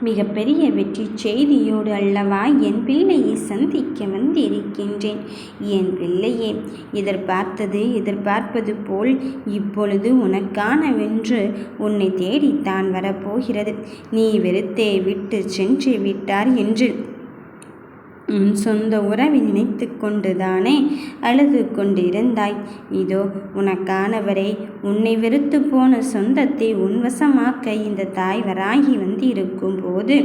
மிகப்பெரிய வெற்றி செய்தியோடு அல்லவா என் பிள்ளையை சந்திக்க வந்திருக்கின்றேன்? என் பிள்ளையே எதிர்பார்த்தது எதிர்பார்ப்பது போல் இப்பொழுது உனக்கானவென்று உன்னை தேடித்தான் வரப்போகிறது. நீ வெறுத்தே விட்டு சென்று விட்டார் என்று உன் சொந்த உறவை நினைத்து கொண்டுதானே அழுது கொண்டிருந்தாய். இதோ உனக்கானவரை உன்னை வெறுத்து போன சொந்தத்தை உன்வசமாக்க இந்த தாய் வராகி வந்திருக்கும் போது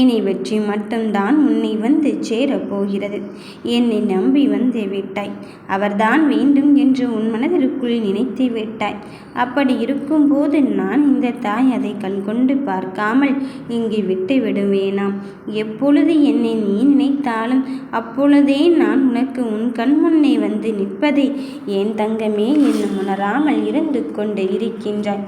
இனி வெற்றி மட்டும்தான் உன்னை வந்து சேரப்போகிறது. என்னை நம்பி வந்து விட்டாய். அவர்தான் வேண்டும் என்று உன் மனதிற்குள் நினைத்து விட்டாய். அப்படி இருக்கும்போது நான் இந்த தாய் அதை கண்கொண்டு பார்க்காமல் இங்கு விட்டு விடுவேனாம் எப்பொழுது என்னை நீ நினைத்தாலும் அப்பொழுதே நான் உனக்கு உன் கண் முன்னே வந்து நிற்பதை என் தங்கமே என்னும் உணராமல் இருந்து கொண்டு இருக்கின்றாய்.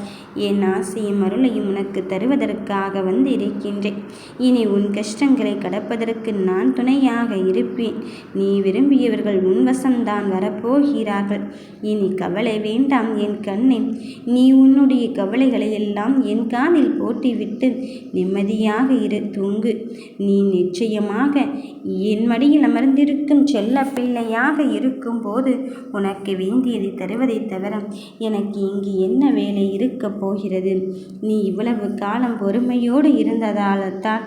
என் ஆசையும் அருளையும் உனக்கு தருவதற்காக வந்து இருக்கின்றேன். இனி உன் கஷ்டங்களை கடப்பதற்கு நான் துணையாக இருப்பேன். நீ விரும்பியவர்கள் உன்வசம்தான் வரப்போகிறார்கள். இனி கவலை வேண்டாம் என் கண்ணே. நீ உன்னுடைய கவலைகளை எல்லாம் என் காதில் போட்டிவிட்டு நிம்மதியாக இரு தூங்கு. நீ நிச்சயமாக என் மடியில் அமர்ந்திருக்கும் செல்ல பிள்ளையாக இருக்கும்போது உனக்கு வேண்டியதை தருவதை தவிர எனக்கு இங்கு என்ன வேலை இருக்கப் போகிறது? நீ இவ்வளவு காலம் பொறுமையோடு இருந்ததால் தான்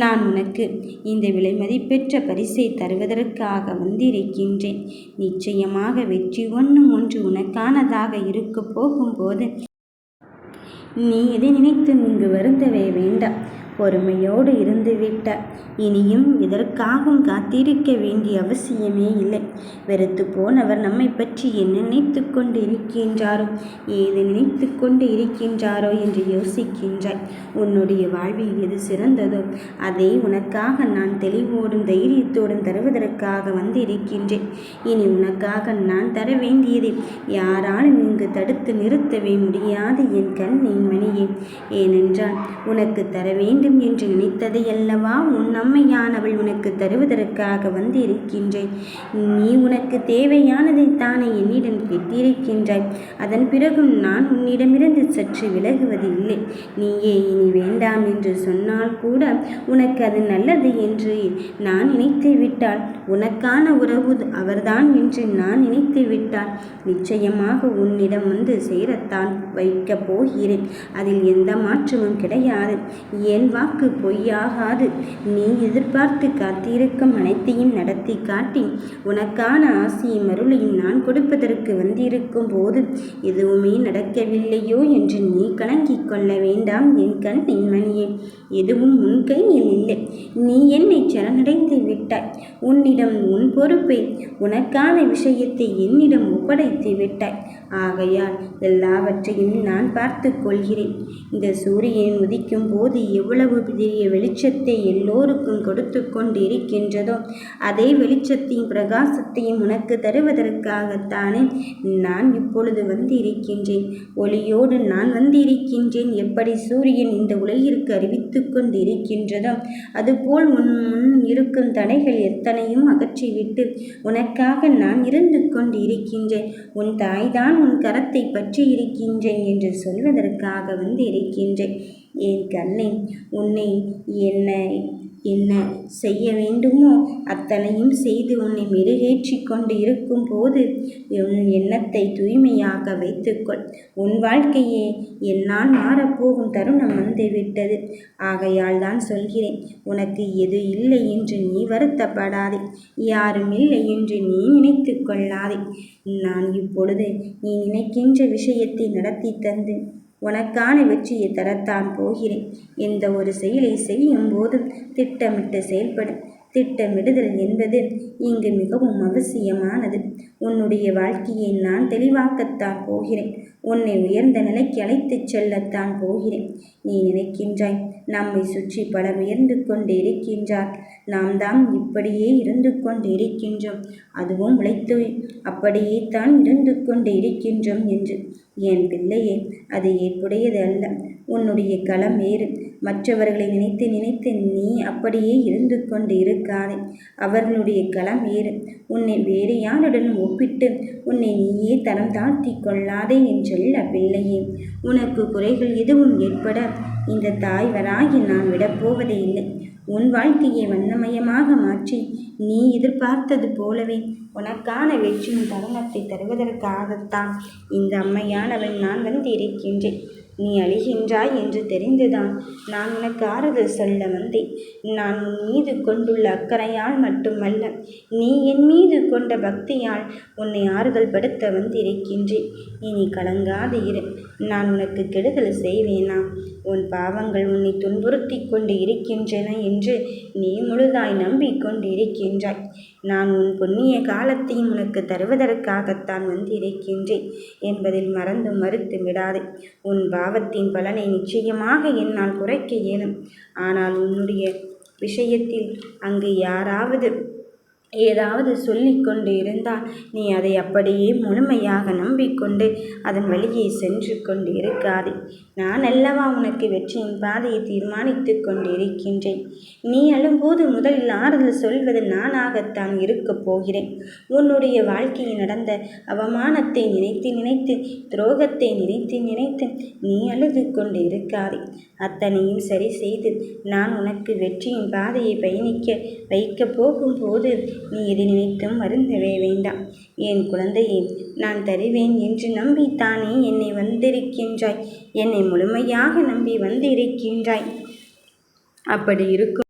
நான் உனக்கு இந்த விலை மதிப்பெற்ற பரிசை தருவதற்காக வந்திருக்கின்றேன். நிச்சயமாக வெற்றி ஒன்றும் ஒன்று உனக்கானதாக இருக்க போகும்போது நீ எதை நினைத்து இங்கு வருந்தவே வேண்டாம். பொறுமையோடு இருந்துவிட்டார் இனியும் எதற்காகவும் காத்திருக்க வேண்டிய அவசியமே இல்லை. வெறுத்து போனவர் நம்மை பற்றி என்ன நினைத்து கொண்டு இருக்கின்றாரோ ஏது நினைத்து கொண்டு இருக்கின்றாரோ என்று யோசிக்கின்றாய். உன்னுடைய வாழ்வில் எது சிறந்ததோ அதை உனக்காக நான் தெளிவோடும் தைரியத்தோடும் தருவதற்காக வந்து இருக்கின்றேன் இனி உனக்காக நான் தர வேண்டியதை யாராலும் இங்கு தடுத்து நிறுத்தவே முடியாது என் கண் என் மணியே. ஏனென்றால் உனக்கு தர வேண்டிய வேண்டும் என்று நினைத்ததையல்லவா உன் அம்மையானவள் உனக்கு தருவதற்காக வந்து இருக்கின்றேன் நீ உனக்கு தேவையானதை தானே என்னிடம் கேட்டிருக்கின்றாய் அதன் பிறகும் நான் உன்னிடமிருந்து சற்று விலகுவது இல்லை நீயே இனி வேண்டாம் என்று சொன்னால் கூட உனக்கு அது நல்லது என்று நான் நினைத்து விட்டால் உனக்கான உறவு அவர்தான் என்று நான் நினைத்து விட்டால் நிச்சயமாக உன்னிடம் வந்து சேரத்தான் வைக்கப் போகிறேன். அதில் எந்த மாற்றமும் கிடையாது. என் வாக்கு பொய்யாகாது. நீ எதிர்பார்த்து காத்திருக்கும் அனைத்தையும் நடத்தி காட்டி உனக்கான ஆசையும் அருளையும் நான் கொடுப்பதற்கு வந்திருக்கும் போது எதுவுமே நடக்கவில்லையோ என்று நீ கலங்கிக் கொள்ள வேண்டாம் என் கண் என் மணியே. எதுவும் உன் கையில் இல்லை. நீ என்னை சரணடைந்து விட்டாய். உன்னிடம் உன் பொறுப்பை உனக்கான விஷயத்தை என்னிடம் ஒப்படைத்து விட்டாய். ஆகையால் எல்லாவற்றையும் நான் பார்த்து கொள்கிறேன். இந்த சூரியன் உதிக்கும் போது எவ்வளவு பெரிய வெளிச்சத்தை எல்லோருக்கும் கொடுத்து கொண்டிருக்கின்றதோ அதே வெளிச்சத்தையும் பிரகாசத்தையும் உனக்கு தருவதற்காகத்தானே நான் இப்பொழுது வந்து இருக்கின்றேன் ஒளியோடு நான் வந்து இருக்கின்றேன் எப்படி சூரியன் இந்த உலகிற்கு அறிவித்து கொண்டு இருக்கின்றதோ அதுபோல் உன் முன் இருக்கும் தடைகள் எத்தனையும் அகற்றிவிட்டு உனக்காக நான் இருந்து கொண்டு இருக்கின்றேன் உன் தாய்தான் உன் கரத்தை பற்றி இருக்கின்றேன் என்று சொல்வதற்காக வந்து இருக்கின்றேன். என் கண்ணை உன்னை என்னை என்ன செய்ய வேண்டுமோ அத்தனையும் செய்து உன்னை மெருகேற்றி கொண்டு இருக்கும் போது உன் எண்ணத்தை தூய்மையாக வைத்துக்கொள். உன் வாழ்க்கையே என்னால் மாறப்போகும் தருணம் வந்துவிட்டது. ஆகையால் தான் சொல்கிறேன் உனக்கு எது இல்லை என்று நீ வருத்தப்படாதே. யாரும் இல்லை என்று நீ நினைத்து கொள்ளாதே. நான் இப்பொழுது நீ நினைக்கின்ற விஷயத்தை நடத்தி தந்து உனக்கான வெற்றியை தரத்தான் போகிறேன். எந்த ஒரு செயலை செய்யும் போதும் திட்டமிட்டு செயல்படும் திட்டமிடுதல் என்பது இங்கு மிகவும் அவசியமானது. உன்னுடைய வாழ்க்கையை நான் தெளிவாக்கத்தான் போகிறேன். உன்னை உயர்ந்த நிலைக்கு அழைத்துச் செல்லத்தான் போகிறேன். நீ நினைக்கின்றாய் நம்மை சுற்றி பல உயர்ந்து கொண்டு இருக்கின்றார். நாம் தான் இப்படியே இருந்து கொண்டு இருக்கின்றோம். அதுவும் உழைத்து அப்படியே தான் இருந்து கொண்டு இருக்கின்றோம் என்று. என் பிள்ளையே அது ஏற்புடையது அல்ல. உன்னுடைய களம் வேறு. மற்றவர்களை நினைத்து நினைத்து நீ அப்படியே இருந்து கொண்டு இருக்காதே. அவர்களுடைய களம் வேறு. உன்னை வேறு யாருடனும் ஒப்பிட்டு உன்னை நீயே தரம் தாழ்த்தி கொள்ளாதே என்றல்ல பிள்ளையே உனக்கு குறைகள் எதுவும் ஏற்பட இந்த தாய்வராகி நான் விடப்போவதே இல்லை. உன் வாழ்க்கையை வண்ணமயமாக மாற்றி நீ எதிர்பார்த்தது போலவே உனக்கான வெற்றியின் தருணத்தை தருவதற்காகத்தான் இந்த அம்மையானவன் நான் வந்து இருக்கின்றேன் நீ அழிகின்றாய் என்று தெரிந்துதான் நான் உனக்கு ஆறுதல் சொல்ல வந்தேன். நான் உன் மீது கொண்டுள்ள அக்கறையால் மட்டுமல்ல நீ என் மீது கொண்ட பக்தியால் உன்னை ஆறுதல் படுத்த வந்திருக்கின்றேன். இனி கலங்காது இரு நான் உனக்கு கெடுதல் செய்வேனா? உன் பாவங்கள் உன்னை துன்புறுத்தி கொண்டு இருக்கின்றன என்று நீ முழுதாய் நம்பிக்கொண்டு இருக்கின்றாய். நான் உன் புண்ணிய காலத்தையும் உனக்கு தருவதற்காகத்தான் வந்திருக்கின்றேன் என்பதில் மறந்து மறுத்து விடாதே உன் பாவத்தின் பலனை நிச்சயமாக என்னால் குறைக்க இயலும். ஆனால் உன்னுடைய விஷயத்தில் அங்கு யாராவது ஏதாவது சொல்லி கொண்டு இருந்தால் நீ அதை அப்படியே முழுமையாக நம்பிக்கொண்டு அதன் வழியே சென்று கொண்டு இருக்காதே நான் அல்லவா உனக்கு வெற்றியின் பாதையை தீர்மானித்து கொண்டிருக்கின்றேன்? நீ அழும்போது முதலில் ஆறுதல் சொல்வது நானாகத்தான் இருக்கப் போகிறேன். உன்னுடைய வாழ்க்கையில் நடந்த அவமானத்தை நினைத்து நினைத்து துரோகத்தை நினைத்து நினைத்து நீ அழுது கொண்டு இருக்காதே அத்தனையும் சரி செய்து நான் உனக்கு வெற்றியின் பாதையை பயணிக்க வைக்கப் போகும்போது நீ எதை நினைத்தும் வருந்தவே வேண்டாம். என் குழந்தையே நான் தருவேன் என்று நம்பித்தானே என்னை வந்திருக்கின்றாய். என்னை முழுமையாக நம்பி வந்திருக்கின்றாய். அப்படி இருக்கும்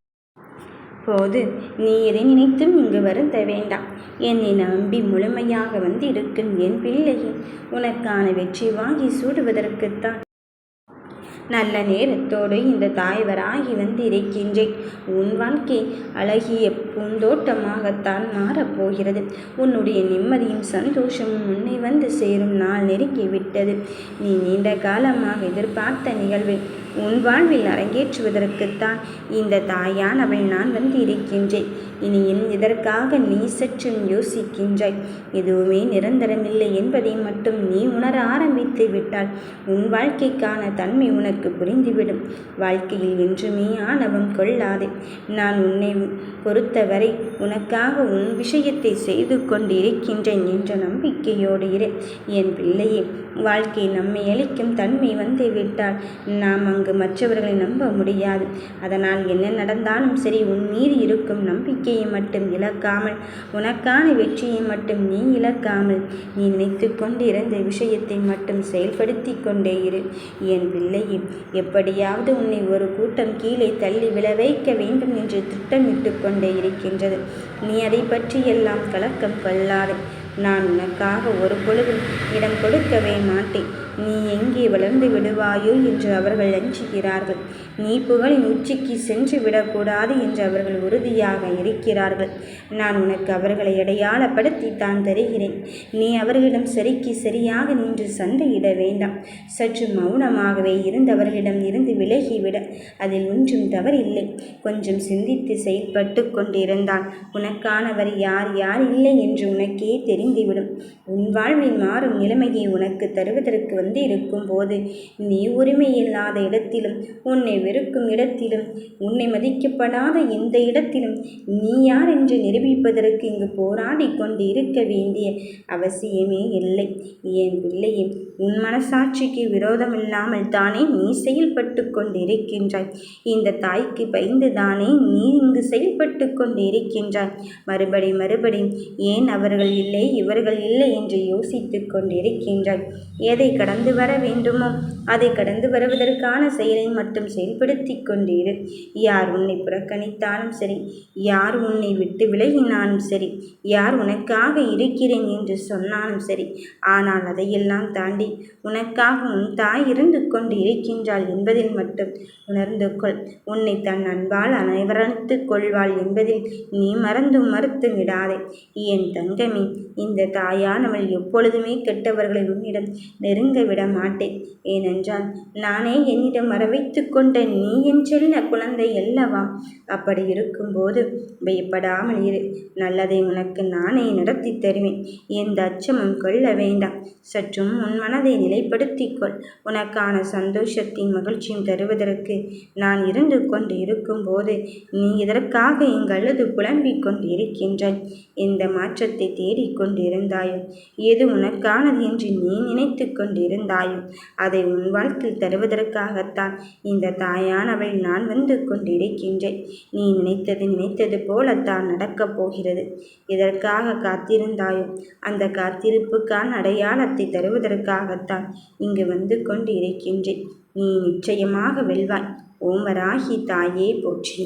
போது நீ எதை நினைத்தும் இங்கு வருந்த வேண்டாம். என்னை நம்பி முழுமையாக வந்து இருக்கும் என் பிள்ளையை உனக்கான வெற்றி வாங்கி சூடுவதற்குத்தான். நல்ல நேரத்தோடு இந்த தாய்வராகி வந்திருக்கின்றேன். உன் வாழ்க்கை அழகிய பூந்தோட்டமாகத்தான் மாறப்போகிறது. உன்னுடைய நிம்மதியும் சந்தோஷமும் உன்னை வந்து சேரும் நாள் நெருங்கிவிட்டது. நீ நீண்ட காலமாக எதிர்பார்த்த நிகழ்வு உன் வாழ்வில் அரங்கேற்றுவதற்குத்தான் இந்த தாயானவள் நான் வந்து இருக்கின்றேன் இனியும் இதற்காக நீ சற்றும் யோசிக்கின்றாய். எதுவுமே நிரந்தரமில்லை என்பதை மட்டும் நீ உணர ஆரம்பித்து விட்டால் உன் வாழ்க்கைக்கான தன்மை உனக்கு புரிந்துவிடும். வாழ்க்கையில் என்றுமே ஆணவம் கொள்ளாதே. நான் உன்னை பொறுத்தவரை உனக்காக உன் விஷயத்தை செய்து கொண்டு இருக்கின்றேன் என்ற நம்பிக்கையோடு இரு. என் பிள்ளையே வாழ்க்கை நம்மை அளிக்கும் தன்மை வந்து விட்டால் நாம் அங்கு மற்றவர்களை நம்ப முடியாது. அதனால் என்ன நடந்தாலும் சரி உன் மீது இருக்கும் நம்பிக்கையை மட்டும் இழக்காமல் உனக்கான வெற்றியை மட்டும் நீ இழக்காமல் நீ நினைத்து கொண்டிருந்த விஷயத்தை மட்டும் செயல்படுத்தி கொண்டே இரு. என் பிள்ளையே எப்படியாவது உன்னை ஒரு கூட்டம் கீழே தள்ளி விழ வைக்க வேண்டும் என்று திட்டமிட்டு கொண்டே இருக்கின்றது. நீ அதை பற்றியெல்லாம் கலக்கம் கொள்ளாதே. நான் உனக்காக ஒரு பொழுதும் இடம் கொடுக்கவே மாட்டேன். நீ எங்கே வளர்ந்து விடுவாயோ என்று அவர்கள் அஞ்சுகிறார்கள். நீ புகழின் உச்சிக்கு சென்று விடக்கூடாது என்று அவர்கள் உறுதியாக இருக்கிறார்கள். நான் உனக்கு அவர்களை அடையாளப்படுத்தி தான் தருகிறேன். நீ அவர்களிடம் சரிக்கு சரியாக நின்று சண்டையிட வேண்டாம். சற்று மௌனமாகவே இருந்தவர்களிடம் இருந்து விலகிவிட. அதில் ஒன்றும் தவறில்லை. கொஞ்சம் சிந்தித்து செயல்பட்டு கொண்டிருந்தான். உனக்கானவர் யார் யார் இல்லை என்று உனக்கே தெரிந்துவிடும். உன் வாழ்வில் மாறும் நிலைமையை உனக்கு தருவதற்கு வந்து இருக்கும் போது நீ உரிமையில்லாத இடத்திலும் உன்னை வெறுக்கும் இடத்திலும் உன்னை மதிக்கப்படாத எந்த இடத்திலும் நீ யார் என்று நிரூபிப்பதற்கு இங்கு போராடி கொண்டு இருக்க வேண்டிய அவசியமே இல்லை. என் பிள்ளையே உன் மனசாட்சிக்கு விரோதமில்லாமல் தானே நீ செயல்பட்டு கொண்டு இருக்கின்றாய் இந்த தாய்க்கு பயந்து தானே நீ இங்கு செயல்பட்டு கொண்டு இருக்கின்றாய் மறுபடி மறுபடி ஏன் அவர்கள் இல்லை இவர்கள் இல்லை என்று யோசித்து கொண்டிருக்கின்றாய். எதை கடந்து வர வேண்டுமோ அதை கடந்து வருவதற்கான செயலை மட்டும் வெளிப்படுத்தி கொண்டிரு. யார் உன்னை புறக்கணித்தாலும் சரி யார் உன்னை விட்டு விலகினாலும் சரி யார் உனக்காக இருக்கிறேன் என்று சொன்னாலும் சரி ஆனால் அதையெல்லாம் தாண்டி உனக்காக உன் தாய் இருந்து கொண்டு இருக்கின்றாள் என்பதில் மட்டும் உணர்ந்து கொள். உன்னை தன் அன்பால் அனைவரத்து கொள்வாள் என்பதில் நீ மறந்து மறுத்து விடாதே. என் தங்கமே இந்த தாயானவள் எப்பொழுதுமே கெட்டவர்களை உன்னிடம் நெருங்க விட மாட்டேன். ஏனென்றால் நானே என்னிடம் வரவைத்து கொண்ட நீ என் செல்ல குழந்தை அல்லவா? அப்படி இருக்கும்போது பயப்படாமல் இரு. நல்லதை உனக்கு நானே நடத்தி தருவேன். எந்த அச்சமும் கொள்ள வேண்டாம். சற்றும் உன் மனதை நிலைப்படுத்திக்கொள் உனக்கான சந்தோஷத்தின் மகிழ்ச்சியும் தருவதற்கு நான் இருந்து கொண்டு இருக்கும்போது நீ இதற்காக எங்களது புலம்பிக் கொண்டு இருக்கின்றாய் எந்த மாற்றத்தை தேடிக்கொண்டிருந்தாயோ எது உனக்கானது என்று நீ நினைத்து கொண்டிருந்தாயோ? அதை உன் வாழ்க்கையில் தருவதற்காகத்தான் இந்த தாயானவள் நான் வந்து கொண்டிருக்கின்றேன். நீ நினைத்தது நினைத்தது போலத்தான் நடக்கப் போகிறது. எதற்காக காத்திருந்தாயோ அந்த காத்திருப்புக்கான அடையாளத்தை தருவதற்காகத்தான் இங்கு வந்து கொண்டு இருக்கின்றேன் நீ நிச்சயமாக வெல்வாய். ஓமராகி தாயே போற்றி.